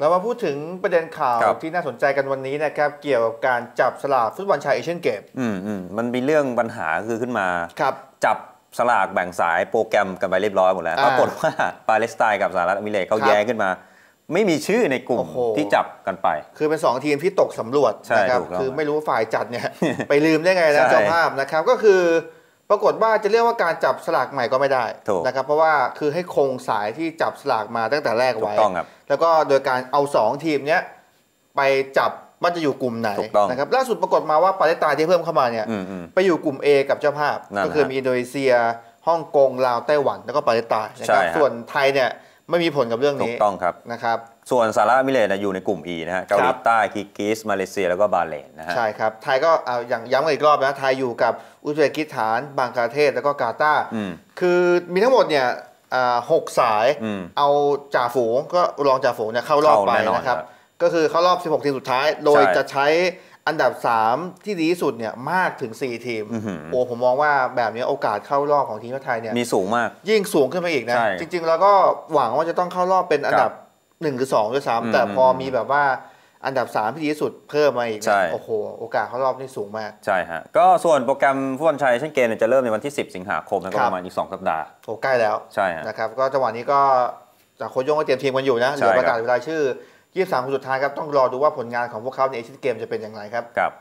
เรามาพูดถึงประเด็นข่าวครับที่น่าสนใจกันวันนี้นะครับ เกี่ยวกับการจับสลากฟุตบอลชายเอเชียนเกมอืมอืมมันมีเรื่องปัญหาคือขึ้นมาครับจับสลากแบ่งสายโปรแกรมกันไปเรียบร้อยหมดแล้วอ่าปรากฏว่าปาเลสไตน์กับสหรัฐอเมริกาเขาครับแย้งขึ้นมา ไม่มีชื่อในกลุ่มโอ้โหที่จับกันไป คือเป็น 2 ทีมที่ตกสำรวจใช่นะครับถูกต้องคือไม่รู้ว่าฝ่ายจัดเนี่ยไปลืมได้ไงนะใช่เจ้าภาพนะครับก็คือ ปรากฏว่าจะเรียกว่าการจับสลากใหม่ก็ไม่ได้ถูกนะครับเพราะว่าคือให้คงสายที่จับสลากมาตั้งแต่แรกถูกไว้ต้องครับแล้วก็โดยการเอา 2 ทีมเนี้ยไปจับว่าจะอยู่กลุ่มไหนถูกต้องนะครับล่าสุดปรากฏมาว่าปาเลสไตน์ที่เพิ่มเข้ามาเนี่ยอืมอืมไปอยู่กลุ่ม A กับเจ้าภาพนั่นก็คือฮะมีอินโดนีเซียฮ่องกงลาวไต้หวันแล้วก็ปาเลสไตน์นะครับใช่ฮะส่วนไทยเนี่ย ไม่มีผลกับเรื่องถูนี้กต้องครับนะครับ ส่วนสหรัฐอเมริกาอยู่ในกลุ่ม E นะฮะเกาหลีใต้คิร์กิสมาเลเซียแล้วก็บาห์เรนนะฮะใช่ครับ ไทยก็เอาอย่างย้ำกันอีกรอบนะไทยอยู่กับอุซเบกิสถานบังคลาเทศแล้วก็กาตาร์อืมคือมีทั้งหมดเนี่ยอ่าหกสายอืมเอาจ่าฝูงก็รองจ่าฝูงเนี่ยเข้ารอบเข้าไปแน่นอนนะครับครับ ก็คือเข้ารอบ 16 ทีมสุดท้าย โดยใช่จะใช้ อันดับ 3 ที่ดีที่สุดเนี่ยมากถึง 4 ทีมอื้อหือโอ้ผมมองว่าแบบนี้โอกาสเข้ารอบของทีมชาติไทยเนี่ยมีสูงมาก ยิ่งสูงขึ้นไปอีกนะใช่จริง ๆ แล้วก็หวังว่าจะต้องเข้ารอบเป็นอันดับ 1 หรือ2ด้วยอืมซ้ำแต่พออมมีแบบว่าอันดับ 3 ที่ดีที่สุดเพิ่มมาอีกใช่เนี่ยโอ้โห โอกาสเข้ารอบนี่สูงมาก ใช่ฮะ ก็ส่วนโปรแกรมฟุตบอลชายเอเช่นเกมเนี่ยจะเริ่มในวันที่ 10 สิงหาคมนะก็ครับประมาณอีก 2 สัปดาห์โอ้ใกล้แล้วใช่ฮะนะครับก็จังหวะนี้ก็จากโค้ชโยงก็เตรียมทีมกันอยู่นะเหใช่ลือประกาศครับรายชื่อ 23คนสุดท้ายครับต้องรอดูว่าผลงานของพวกเขาในเอเชียนเกมจะเป็นอย่างไรครับครับ